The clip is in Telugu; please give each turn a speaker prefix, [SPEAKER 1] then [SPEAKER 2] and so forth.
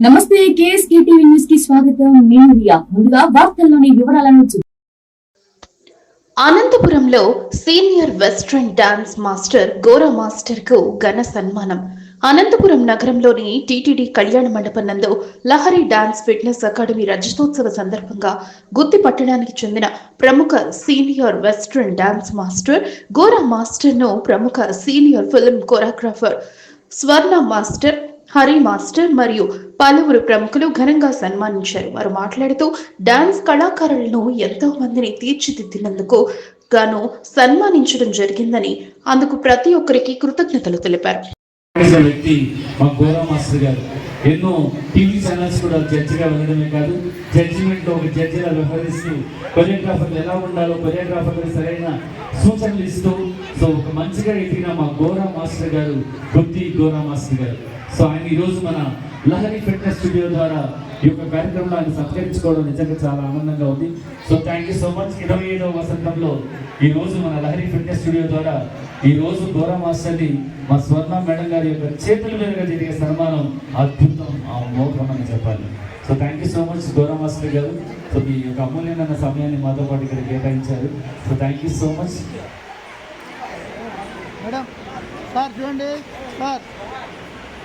[SPEAKER 1] నమస్తే కేఎస్కే టీవీ న్యూస్కి స్వాగతం. నేను రియా. ముందుగా వార్తల్లోని వివరాలను
[SPEAKER 2] అనంతపురంలో senior western dance master Gora మాస్టర్కు ఘన సన్మానం. అనంతపురం నగరంలోని టీటీడీ కళ్యాణ మండపం నందు లహరి డాన్స్ ఫిట్నెస్ అకాడమీ రజతోత్సవ సందర్భంగా గుత్తి పట్టణానికి చెందిన ప్రముఖ senior western dance master Gora మాస్టర్ను ప్రముఖ senior film choreographer Swarna master Hari master మరియు పలువురు ప్రముఖులు ఘనంగా సన్మానించారు. వారు మాట్లాడుతూ డాన్స్ కళాకారులను ఎంతో మందిని తీర్చిదిద్దినందుకు గాను సన్మానించడం జరిగిందని అందుకు ప్రతి ఒక్కరికి కృతజ్ఞతలు తెలిపారు.
[SPEAKER 3] వ్యక్తి మా గోరా మాస్టర్ గారు ఎన్నో టీవీ ఛానల్స్ కూడా జడ్జిగా వెళ్ళడమే కాదు జడ్జిమెంట్ ఒక జడ్జిగా వ్యవహరిస్తూ కొరియోగ్రాఫర్లు ఎలా ఉండాలో కొరియోగ్రాఫర్లు సరైన సూచనలు ఇస్తూ సో ఒక మంచిగా ఎదిగిన మా గోరా మాస్టర్ గారు బుద్ధి గోరా మాస్టర్ గారు. సో ఆయన ఈరోజు మన లహరి ఫిట్నెస్ స్టూడియో ద్వారా ఈ యొక్క కార్యక్రమంలో ఆయన సత్కరించుకోవడం నిజంగా చాలా ఆనందంగా ఉంది. So thank you so much ఇరవై ఏడవ వసంతంలో ఈ రోజు మన లహరి ఫిట్నెస్ స్టూడియో ద్వారా ఈ రోజు గోరా మాస్టర్ని మా స్వర్ణ మేడం గారి యొక్క చేతుల మీదుగా జరిగే సన్మానం అద్భుతం. ఆ మోకం అని చెప్పాలి. So thank you so much గౌరవ మాస్టర్ గారు. సో మీ యొక్క అమూల్యమైన సమయాన్ని మాతో పాటు ఇక్కడ కేటాయించారు. So thank you so much
[SPEAKER 4] madam sir చూడండి సార్.